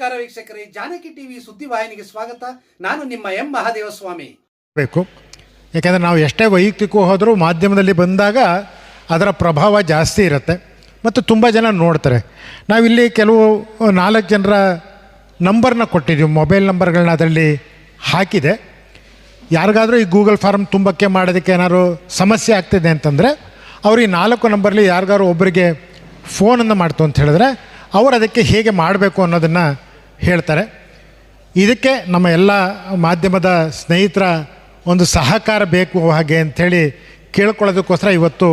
ನಮಸ್ಕಾರ ವೀಕ್ಷಕರೇ, ಜಾನಕಿ ಟಿವಿ ಸುದ್ದಿವಾಹಿನಿಗೆ ಸ್ವಾಗತ. ನಾನು ನಿಮ್ಮ ಎಂ ಮಹಾದೇವಸ್ವಾಮಿ. ಬೇಕು. ಯಾಕೆಂದರೆ ನಾವು ಎಷ್ಟೇ ವೈಯಕ್ತಿಕ ಹೋದರೂ ಮಾಧ್ಯಮದಲ್ಲಿ ಬಂದಾಗ ಅದರ ಪ್ರಭಾವ ಜಾಸ್ತಿ ಇರುತ್ತೆ. ಮತ್ತು ತುಂಬ ಜನ ನೋಡ್ತಾರೆ. ನಾವಿಲ್ಲಿ ಕೆಲವು ನಾಲ್ಕು ಜನರ ನಂಬರ್ನ ಕೊಟ್ಟಿದ್ದೀವಿ. ಮೊಬೈಲ್ ನಂಬರ್ಗಳನ್ನ ಅದರಲ್ಲಿ ಹಾಕಿದೆ. ಯಾರಿಗಾದರೂ ಈ ಗೂಗಲ್ ಫಾರ್ಮ್ ತುಂಬಕ್ಕೆ ಮಾಡೋದಕ್ಕೆ ಏನಾದ್ರು ಸಮಸ್ಯೆ ಆಗ್ತಿದೆ ಅಂತಂದರೆ, ಅವರು ಈ ನಾಲ್ಕು ನಂಬರ್ಲಿ ಯಾರಿಗಾದ್ರು ಒಬ್ಬರಿಗೆ ಫೋನನ್ನು ಮಾಡ್ತು ಅಂತ ಹೇಳಿದ್ರೆ, ಅವರು ಅದಕ್ಕೆ ಹೇಗೆ ಮಾಡಬೇಕು ಅನ್ನೋದನ್ನು ಹೇಳ್ತಾರೆ. ಇದಕ್ಕೆ ನಮ್ಮ ಎಲ್ಲ ಮಾಧ್ಯಮದ ಸ್ನೇಹಿತರ ಒಂದು ಸಹಕಾರ ಬೇಕು ಹಾಗೆ ಅಂಥೇಳಿ ಕೇಳ್ಕೊಳ್ಳೋದಕ್ಕೋಸ್ಕರ ಇವತ್ತು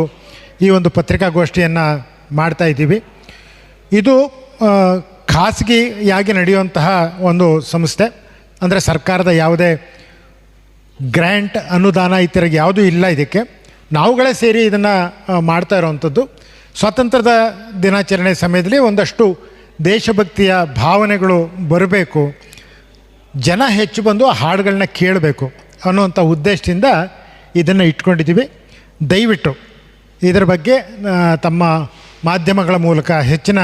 ಈ ಒಂದು ಪತ್ರಿಕಾಗೋಷ್ಠಿಯನ್ನು ಮಾಡ್ತಾ ಇದ್ದೀವಿ. ಇದು ಖಾಸಗಿಯಾಗಿ ನಡೆಯುವಂತಹ ಒಂದು ಸಂಸ್ಥೆ. ಅಂದರೆ ಸರ್ಕಾರದ ಯಾವುದೇ ಗ್ರ್ಯಾಂಟ್ ಅನುದಾನ ಈ ಥರ ಯಾವುದೂ ಇಲ್ಲ ಇದಕ್ಕೆ. ನಾವುಗಳೇ ಸೇರಿ ಇದನ್ನು ಮಾಡ್ತಾ ಇರೋವಂಥದ್ದು. ಸ್ವಾತಂತ್ರ್ಯದ ದಿನಾಚರಣೆ ಸಮಯದಲ್ಲಿ ಒಂದಷ್ಟು ದೇಶಭಕ್ತಿಯ ಭಾವನೆಗಳು ಬರಬೇಕು, ಜನ ಹೆಚ್ಚು ಬಂದು ಆ ಹಾಡುಗಳನ್ನ ಕೇಳಬೇಕು ಅನ್ನುವಂಥ ಉದ್ದೇಶದಿಂದ ಇದನ್ನು ಇಟ್ಕೊಂಡಿದ್ದೀವಿ. ದಯವಿಟ್ಟು ಇದರ ಬಗ್ಗೆ ತಮ್ಮ ಮಾಧ್ಯಮಗಳ ಮೂಲಕ ಹೆಚ್ಚಿನ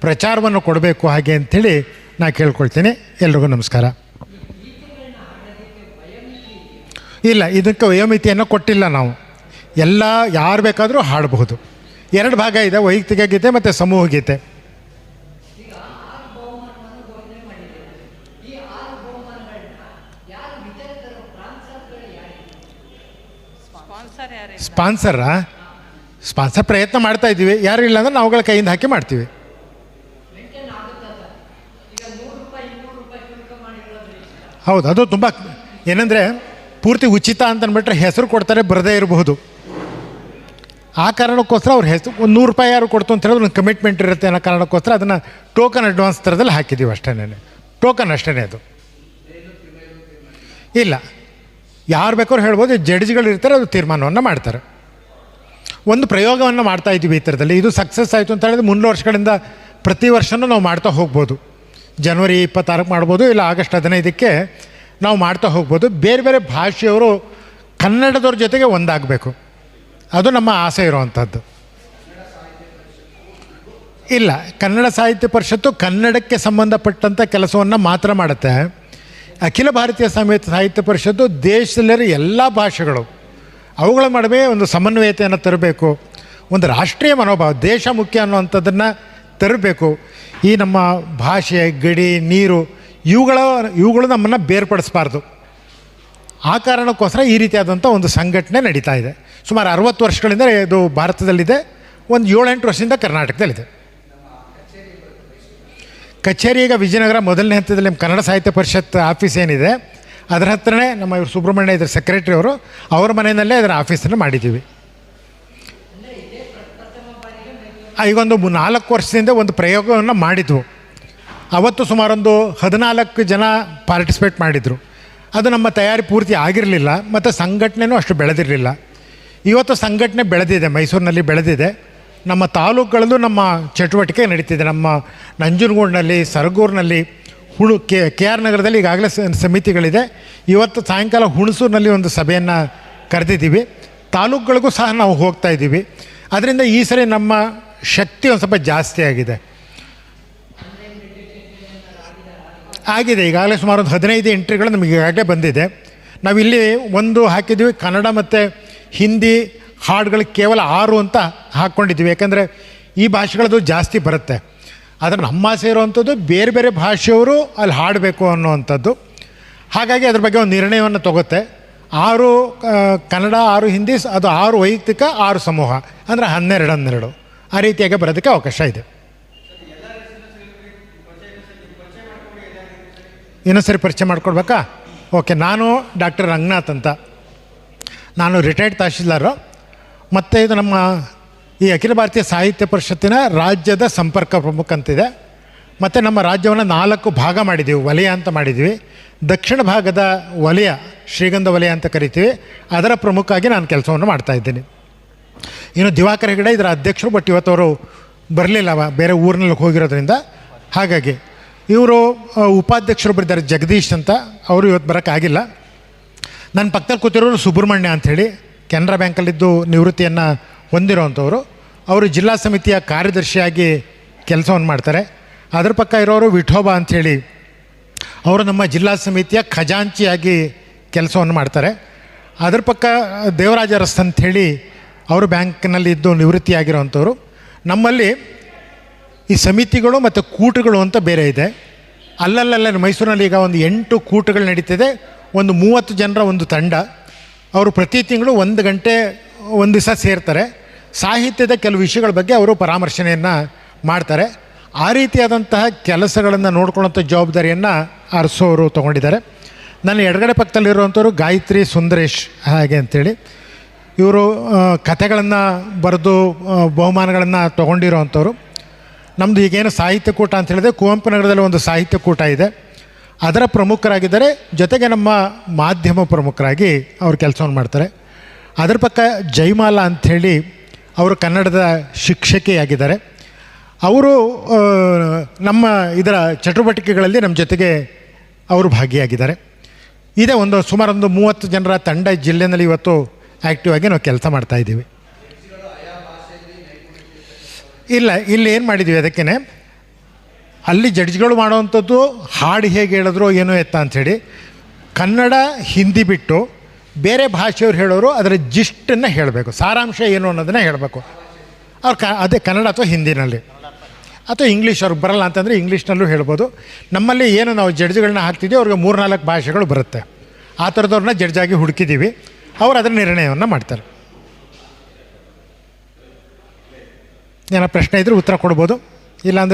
ಪ್ರಚಾರವನ್ನು ಕೊಡಬೇಕು ಹಾಗೆ ಅಂಥೇಳಿ ನಾ ಕೇಳ್ಕೊಳ್ತೀನಿ. ಎಲ್ರಿಗೂ ನಮಸ್ಕಾರ. ಇಲ್ಲ, ಇದಕ್ಕೆ ವಯೋಮಿತಿಯನ್ನು ಕೊಟ್ಟಿಲ್ಲ ನಾವು. ಎಲ್ಲ ಯಾರು ಬೇಕಾದರೂ ಹಾಡಬಹುದು. ಎರಡು ಭಾಗ ಇದೆ, ವೈಯಕ್ತಿಕ ಗೀತೆ ಮತ್ತು ಸಮೂಹ ಗೀತೆ. Sponsor sponsor? ಪ್ರಯತ್ನ ಮಾಡ್ತಾ ಇದ್ದೀವಿ. ಯಾರು ಇಲ್ಲ ಅಂದ್ರೆ ನಾವುಗಳ ಕೈಯಿಂದ ಹಾಕಿ ಮಾಡ್ತೀವಿ. ಹೌದು, ಅದು ತುಂಬ ಏನಂದರೆ ಪೂರ್ತಿ ಉಚಿತ ಅಂತ ಅಂದ್ಬಿಟ್ರೆ ಹೆಸರು ಕೊಡ್ತಾರೆ, ಬರದೇ ಇರಬಹುದು. ಆ ಕಾರಣಕ್ಕೋಸ್ಕರ ಅವ್ರ ಹೆಸರು ಒಂದು ನೂರು ರೂಪಾಯಿ ಯಾರು ಕೊಡ್ತು ಅಂತ ಹೇಳಿದ್ರೆ ಒಂದು ಕಮಿಟ್ಮೆಂಟ್ ಇರುತ್ತೆ ಅನ್ನೋ ಕಾರಣಕ್ಕೋಸ್ಕರ ಅದನ್ನು ಟೋಕನ್ ಅಡ್ವಾನ್ಸ್ ಥರದಲ್ಲಿ ಹಾಕಿದ್ದೀವಿ ಅಷ್ಟೇ ಟೋಕನ್ ಅಷ್ಟೇ ಅದು. ಇಲ್ಲ. ಯಾರು ಬೇಕಾದ್ರೂ ಹೇಳ್ಬೋದು ಜಡ್ಜ್ಗಳು ಇರ್ತಾರೆ, ಅದು ತೀರ್ಮಾನವನ್ನು ಮಾಡ್ತಾರೆ. ಒಂದು ಪ್ರಯೋಗವನ್ನು ಮಾಡ್ತಾ ಇದ್ದೀವಿ ಈ ಥರದಲ್ಲಿ. ಇದು ಸಕ್ಸಸ್ ಆಯಿತು ಅಂತ ಹೇಳಿದ್ರೆ ಮುನ್ನೂರು ವರ್ಷಗಳಿಂದ ಪ್ರತಿ ವರ್ಷವೂ ನಾವು ಮಾಡ್ತಾ ಹೋಗ್ಬೋದು. ಜನವರಿ ಇಪ್ಪತ್ತಾರಕ್ಕೆ ಮಾಡ್ಬೋದು, ಇಲ್ಲ ಆಗಸ್ಟ್ ಹದಿನೈದಕ್ಕೆ ನಾವು ಮಾಡ್ತಾ ಹೋಗ್ಬೋದು. ಬೇರೆ ಬೇರೆ ಭಾಷೆಯವರು ಕನ್ನಡದವ್ರ ಜೊತೆಗೆ ಒಂದಾಗಬೇಕು. ಅದು ನಮ್ಮ ಆಸೆ ಇರುವಂಥದ್ದು ಇಲ್ಲ, ಕನ್ನಡ ಸಾಹಿತ್ಯ ಪರಿಷತ್ತು ಕನ್ನಡಕ್ಕೆ ಸಂಬಂಧಪಟ್ಟಂಥ ಕೆಲಸವನ್ನು ಮಾತ್ರ ಮಾಡುತ್ತೆ. ಅಖಿಲ ಭಾರತೀಯ ಸಮೇತ ಸಾಹಿತ್ಯ ಪರಿಷತ್ತು ದೇಶದಲ್ಲಿರೋ ಎಲ್ಲ ಭಾಷೆಗಳು. ಅವುಗಳ ನಡುವೆ ಒಂದು ಸಮನ್ವಯತೆಯನ್ನು ತರಬೇಕು, ಒಂದು ರಾಷ್ಟ್ರೀಯ ಮನೋಭಾವ, ದೇಶ ಮುಖ್ಯ ಅನ್ನುವಂಥದ್ದನ್ನು ತರಬೇಕು. ಈ ನಮ್ಮ ಭಾಷೆ, ಗಡಿ, ನೀರು, ಇವುಗಳ, ಇವುಗಳು ನಮ್ಮನ್ನು ಬೇರ್ಪಡಿಸಬಾರ್ದು. ಆ ಕಾರಣಕ್ಕೋಸ್ಕರ ಈ ರೀತಿಯಾದಂಥ ಒಂದು ಸಂಘಟನೆ ನಡೀತಾ ಇದೆ. ಸುಮಾರು ಅರವತ್ತು ವರ್ಷಗಳಿಂದ ಇದು ಭಾರತದಲ್ಲಿದೆ. ಒಂದು ಏಳೆಂಟು ವರ್ಷದಿಂದ ಕರ್ನಾಟಕದಲ್ಲಿದೆ. ಕಚೇರಿ ಈಗ ವಿಜಯನಗರ ಮೊದಲನೇ ಹಂತದಲ್ಲಿ ನಮ್ಮ ಕನ್ನಡ ಸಾಹಿತ್ಯ ಪರಿಷತ್ ಆಫೀಸ್ ಏನಿದೆ, ಅದರ ಹತ್ರನೇ ನಮ್ಮ ಇವರು ಸುಬ್ರಹ್ಮಣ್ಯ ಇದ್ರ ಸೆಕ್ರೆಟರಿ ಅವರು, ಅವ್ರ ಮನೆಯಲ್ಲೇ ಅದರ ಆಫೀಸನ್ನು ಮಾಡಿದ್ದೀವಿ. ಈಗೊಂದು ನಾಲ್ಕು ವರ್ಷದಿಂದ ಒಂದು ಪ್ರಯೋಗವನ್ನು ಮಾಡಿದ್ವು. ಅವತ್ತು ಸುಮಾರೊಂದು ಹದಿನಾಲ್ಕು ಜನ ಪಾರ್ಟಿಸಿಪೇಟ್ ಮಾಡಿದರು. ಅದು ನಮ್ಮ ತಯಾರಿ ಪೂರ್ತಿ ಆಗಿರಲಿಲ್ಲ, ಮತ್ತು ಸಂಘಟನೆಯೂ ಅಷ್ಟು ಬೆಳೆದಿರಲಿಲ್ಲ. ಇವತ್ತು ಸಂಘಟನೆ ಬೆಳೆದಿದೆ, ಮೈಸೂರಿನಲ್ಲಿ ಬೆಳೆದಿದೆ. ನಮ್ಮ ತಾಲೂಕುಗಳಲ್ಲೂ ನಮ್ಮ ಚಟುವಟಿಕೆ ನಡೀತಿದೆ. ನಮ್ಮ ನಂಜನಗೂಡಿನಲ್ಲಿ, ಸರಗೂರಿನಲ್ಲಿ, ಹುಣು, ಕೆ ಕೆ ಆರ್ ನಗರದಲ್ಲಿ ಈಗಾಗಲೇ ಸಮಿತಿಗಳಿದೆ. ಇವತ್ತು ಸಾಯಂಕಾಲ ಹುಣಸೂರಿನಲ್ಲಿ ಒಂದು ಸಭೆಯನ್ನು ಕರೆದಿದ್ದೀವಿ. ತಾಲೂಕುಗಳಿಗೂ ಸಹ ನಾವು ಹೋಗ್ತಾ ಇದ್ದೀವಿ. ಅದರಿಂದ ಈ ಸರಿ ನಮ್ಮ ಶಕ್ತಿ ಒಂದು ಸ್ವಲ್ಪ ಜಾಸ್ತಿ ಆಗಿದೆ. ಆಗಿದೆ. ಈಗಾಗಲೇ ಸುಮಾರು ಒಂದು ಹದಿನೈದು ಎಂಟ್ರಿಗಳು ನಮಗೆ ಈಗಾಗಲೇ ಬಂದಿದೆ. ನಾವಿಲ್ಲಿ ಒಂದು ಹಾಕಿದ್ದೀವಿ ಕನ್ನಡ ಮತ್ತು ಹಿಂದಿ ಹಾಡುಗಳು ಕೇವಲ ಆರು ಅಂತ ಹಾಕ್ಕೊಂಡಿದ್ದೀವಿ ಯಾಕಂದರೆ ಈ ಭಾಷೆಗಳದು ಜಾಸ್ತಿ ಬರುತ್ತೆ. ಆದರೆ ನಮ್ಮ ಆಸೆ ಇರುವಂಥದ್ದು ಬೇರೆ ಬೇರೆ ಭಾಷೆಯವರು ಅಲ್ಲಿ ಹಾಡಬೇಕು ಅನ್ನುವಂಥದ್ದು. ಹಾಗಾಗಿ ಅದ್ರ ಬಗ್ಗೆ ಒಂದು ನಿರ್ಣಯವನ್ನು ತಗುತ್ತೆ. ಆರು ಕನ್ನಡ, ಆರು ಹಿಂದಿ ಅದು ಆರು ವೈಯಕ್ತಿಕ, ಆರು ಸಮೂಹ. ಅಂದರೆ ಹನ್ನೆರಡು ಹನ್ನೆರಡು. ಆ ರೀತಿಯಾಗಿ ಬರೋದಕ್ಕೆ ಅವಕಾಶ ಇದೆ. ಇನ್ನೊಂದು ಸರಿ ಪರಿಚಯ ಮಾಡ್ಕೊಡ್ಬೇಕಾ? ಓಕೆ, ನಾನು ಡಾಕ್ಟರ್ ರಂಗನಾಥ್ ಅಂತ. ನಾನು ರಿಟೈರ್ಡ್ ತಹಶೀಲ್ದಾರು. ಮತ್ತು ಇದು ನಮ್ಮ ಈ ಅಖಿಲ ಭಾರತೀಯ ಸಾಹಿತ್ಯ ಪರಿಷತ್ತಿನ ರಾಜ್ಯದ ಸಂಪರ್ಕ ಪ್ರಮುಖ ಅಂತಿದೆ. ಮತ್ತು ನಮ್ಮ ರಾಜ್ಯವನ್ನು ನಾಲ್ಕು ಭಾಗ ಮಾಡಿದ್ದೀವಿ ವಲಯ ಅಂತ ಮಾಡಿದ್ದೀವಿ ದಕ್ಷಿಣ ಭಾಗದ ವಲಯ, ಶ್ರೀಗಂಧ ವಲಯ ಅಂತ ಕರಿತೀವಿ. ಅದರ ಪ್ರಮುಖವಾಗಿ ನಾನು ಕೆಲಸವನ್ನು ಮಾಡ್ತಾ ಇದ್ದೀನಿ. ಇನ್ನು ದಿವಾಕರ ಹೆಗಡೆ ಇದರ ಅಧ್ಯಕ್ಷರು, ಬಟ್ ಇವತ್ತು ಅವರು ಬರಲಿಲ್ಲ ಬೇರೆ ಊರಿನಲ್ಲಿ ಹೋಗಿರೋದ್ರಿಂದ. ಹಾಗಾಗಿ ಇವರು ಉಪಾಧ್ಯಕ್ಷರು ಬರಿದ್ದಾರೆ ಜಗದೀಶ್ ಅಂತ. ಅವರು ಇವತ್ತು ಬರೋಕ್ಕಾಗಿಲ್ಲ. ನನ್ನ ಪಕ್ಕದಲ್ಲಿ ಕೂತಿರೋರು ಸುಬ್ರಹ್ಮಣ್ಯ ಅಂಥೇಳಿ ಕೆನರಾ ಬ್ಯಾಂಕಲ್ಲಿದ್ದು ನಿವೃತ್ತಿಯನ್ನು ಹೊಂದಿರೋವಂಥವ್ರು ಅವರು ಜಿಲ್ಲಾ ಸಮಿತಿಯ ಕಾರ್ಯದರ್ಶಿಯಾಗಿ ಕೆಲಸವನ್ನು ಮಾಡ್ತಾರೆ. ಅದರ ಪಕ್ಕ ಇರೋರು ವಿಠೋಬಾ ಅಂಥೇಳಿ, ಅವರು ನಮ್ಮ ಜಿಲ್ಲಾ ಸಮಿತಿಯ ಖಜಾಂಚಿಯಾಗಿ ಕೆಲಸವನ್ನು ಮಾಡ್ತಾರೆ. ಅದರ ಪಕ್ಕ ದೇವರಾಜ ರಸ್ತ ಅಂಥೇಳಿ, ಅವರು ಬ್ಯಾಂಕ್ನಲ್ಲಿ ಇದ್ದು ನಿವೃತ್ತಿಯಾಗಿರೋವಂಥವ್ರು ನಮ್ಮಲ್ಲಿ ಈ ಸಮಿತಿಗಳು ಮತ್ತು ಕೂಟಗಳು ಅಂತ ಬೇರೆ ಇದೆ. ಅಲ್ಲಲ್ಲಲ್ಲೇ ಮೈಸೂರಿನಲ್ಲಿ ಈಗ ಒಂದು ಎಂಟು ಕೂಟಗಳು ನಡೀತಿದೆ. ಒಂದು ಮೂವತ್ತು ಜನರ ಒಂದು ತಂಡ. ಅವರು ಪ್ರತಿ ತಿಂಗಳು ಒಂದು ಗಂಟೆ, ಒಂದು ದಿವಸ ಸೇರ್ತಾರೆ. ಸಾಹಿತ್ಯದ ಕೆಲವು ವಿಷಯಗಳ ಬಗ್ಗೆ ಅವರು ಪರಾಮರ್ಶನೆಯನ್ನು ಮಾಡ್ತಾರೆ. ಆ ರೀತಿಯಾದಂತಹ ಕೆಲಸಗಳನ್ನು ನೋಡ್ಕೊಳ್ಳೋಂಥ ಜವಾಬ್ದಾರಿಯನ್ನು ಅರಸೋರು ತೊಗೊಂಡಿದ್ದಾರೆ. ನನ್ನ ಎಡಗಡೆ ಪಕ್ಕದಲ್ಲಿರುವಂಥವ್ರು ಗಾಯತ್ರಿ ಸುಂದರೇಶ್ ಹಾಗೆ ಅಂತೇಳಿ. ಇವರು ಕಥೆಗಳನ್ನು ಬರೆದು ಬಹುಮಾನಗಳನ್ನು ತೊಗೊಂಡಿರೋವಂಥವ್ರು. ನಮ್ಮದು ಈಗೇನು ಸಾಹಿತ್ಯ ಕೂಟ ಅಂತ ಹೇಳಿದ್ರೆ ಕುವೆಂಪು ನಗರದಲ್ಲಿ ಒಂದು ಸಾಹಿತ್ಯ ಕೂಟ ಇದೆ. ಅದರ ಪ್ರಮುಖರಾಗಿದ್ದಾರೆ ಜೊತೆಗೆ ನಮ್ಮ ಮಾಧ್ಯಮ ಪ್ರಮುಖರಾಗಿ ಅವರು ಕೆಲಸವನ್ನು ಮಾಡ್ತಾರೆ. ಅದರ ಪಕ್ಕ ಜೈಮಾಲ ಅಂಥೇಳಿ ಅವರು ಕನ್ನಡದ ಶಿಕ್ಷಕಿಯಾಗಿದ್ದಾರೆ. ಅವರು ನಮ್ಮ ಇದರ ಚಟುವಟಿಕೆಗಳಲ್ಲಿ ನಮ್ಮ ಜೊತೆಗೆ ಅವರು ಭಾಗಿಯಾಗಿದ್ದಾರೆ. ಇದೇ ಒಂದು ಸುಮಾರು ಒಂದು ಮೂವತ್ತು ಜನರ ತಂಡ ಜಿಲ್ಲೆಯಲ್ಲಿ ಇವತ್ತು ಆ್ಯಕ್ಟಿವ್ ಆಗಿ ನಾವು ಕೆಲಸ ಮಾಡ್ತಾಯಿದ್ದೀವಿ ಇಲ್ಲ, ಇಲ್ಲಿ ಏನು ಮಾಡಿದ್ದೀವಿ ಅದಕ್ಕೇ ಅಲ್ಲಿ ಜಡ್ಜ್ಗಳು ಮಾಡೋವಂಥದ್ದು ಹಾಡು ಹೇಗೆ ಹೇಳಿದ್ರು ಏನೋ ಎತ್ತ ಅಂಥೇಳಿ ಕನ್ನಡ, ಹಿಂದಿ ಬಿಟ್ಟು ಬೇರೆ ಭಾಷೆಯವ್ರು ಹೇಳೋರು ಅದರ ಜಿಸ್ಟನ್ನು ಹೇಳಬೇಕು. ಸಾರಾಂಶ ಏನು ಅನ್ನೋದನ್ನು ಹೇಳಬೇಕು. ಅವ್ರು ಕ, ಅದೇ ಕನ್ನಡ ಅಥವಾ ಹಿಂದಿನಲ್ಲಿ. ಅಥವಾ ಇಂಗ್ಲೀಷ್ ಅವ್ರಿಗೆ ಬರಲ್ಲ ಅಂತಂದರೆ ಇಂಗ್ಲೀಷ್ನಲ್ಲೂ ಹೇಳ್ಬೋದು. ನಮ್ಮಲ್ಲಿ ಏನು ನಾವು ಜಡ್ಜ್ಗಳನ್ನ ಹಾಕ್ತಿದ್ದೀವಿ ಅವ್ರಿಗೆ ಮೂರು ನಾಲ್ಕು ಭಾಷೆಗಳು ಬರುತ್ತೆ. ಆ ಥರದವ್ರನ್ನ ಜಡ್ಜಾಗಿ ಹುಡುಕಿದ್ದೀವಿ. ಅವ್ರು ಅದರ ನಿರ್ಣಯವನ್ನು ಮಾಡ್ತಾರೆ. ಏನೋ ಪ್ರಶ್ನೆ ಇದ್ದರೆ ಉತ್ತರ ಕೊಡ್ಬೋದು. ಇಲ್ಲಾಂದರೆ